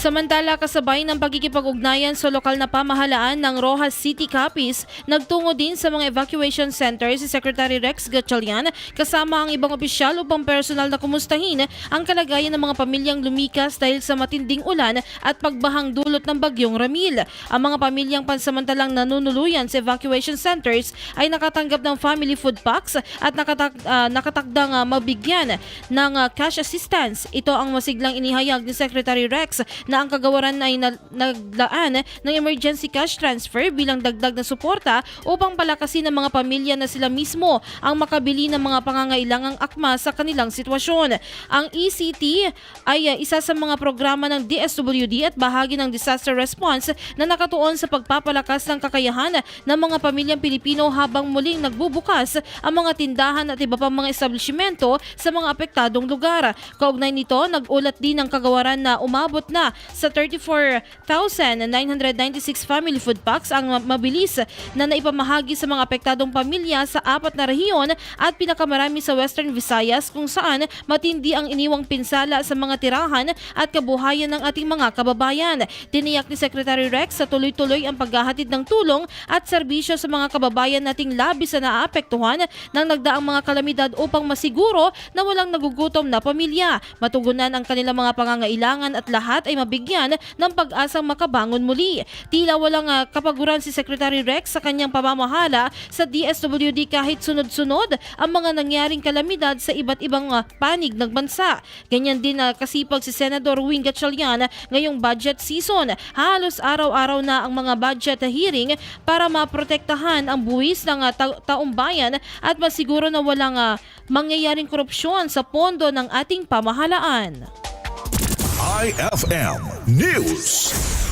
Samantala, kasabay ng pagkikipag-ugnayan sa lokal na pamahalaan ng Rojas City Capiz, nagtungo din sa mga evacuation centers si Secretary Rex Gatchalian kasama ang ibang opisyal upang personal na kumustahin ang kalagayan ng mga pamilyang lumikas dahil sa matinding ulan at pagbahang dulot ng bagyong Ramil. Ang mga pamilyang pansamantalang nanunuluyan sa evacuation centers ay nakatanggap ng family food packs at nakatak, ah, nakatakdang ah, mabigyan ng ah, cash assistance. Ito ang masiglang inihayag ni Secretary Rex na ang kagawaran ay na, naglaan ng emergency cash transfer bilang dagdag na suporta upang palakasin ng mga pamilya na sila mismo ang makabili ng mga pangangailangang akma sa kanilang sitwasyon. Ang ECT ay uh, isa sa mga programa ng DSWD at bahagi ng disaster response na nakatuon sa pagpapalakas ng kakayahan ng mga pamilyang Pilipino habang muling nagbubukas ang mga tindahan at iba pang mga establishmento sa mga apektadong lugar. Kaugnay nito, nag-ulat din ang kagawaran na umabot na sa 34,996 family food packs ang mabilis na naipamahagi sa mga apektadong pamilya sa apat na rehiyon at pinakamarami sa Western Visayas kung saan matindi ang iniwang pinsala sa mga tirahan at kabuhayan ng ating mga kababayan. Tiniyak ni Secretary Rex sa tuloy-tuloy ang paghahatid ng tulong at serbisyo sa mga kababayan nating labis na naapektuhan ng nagdaang mga kalamidad upang masiguro na walang nagugutom na pamilya, matugunan ang kanilang mga pangangailangan at lahat ay mabigyan ng pag-asang makabangon muli. Tila walang ah, kapaguran si Secretary Rex sa kanyang pamamahala sa DSWD kahit sunod-sunod ang mga nangyaring kalamidad sa iba't ibang ah, panig ng bansa. Ganyan din na kasipag si Senador Wing Gatchalian ngayong budget season. Halos araw-araw na ang mga budget hearing para maprotektahan ang buwis ng ah, ta- taong bayan at masiguro na walang ah, mangyayaring korupsyon sa pondo ng ating pamahalaan. IFM News.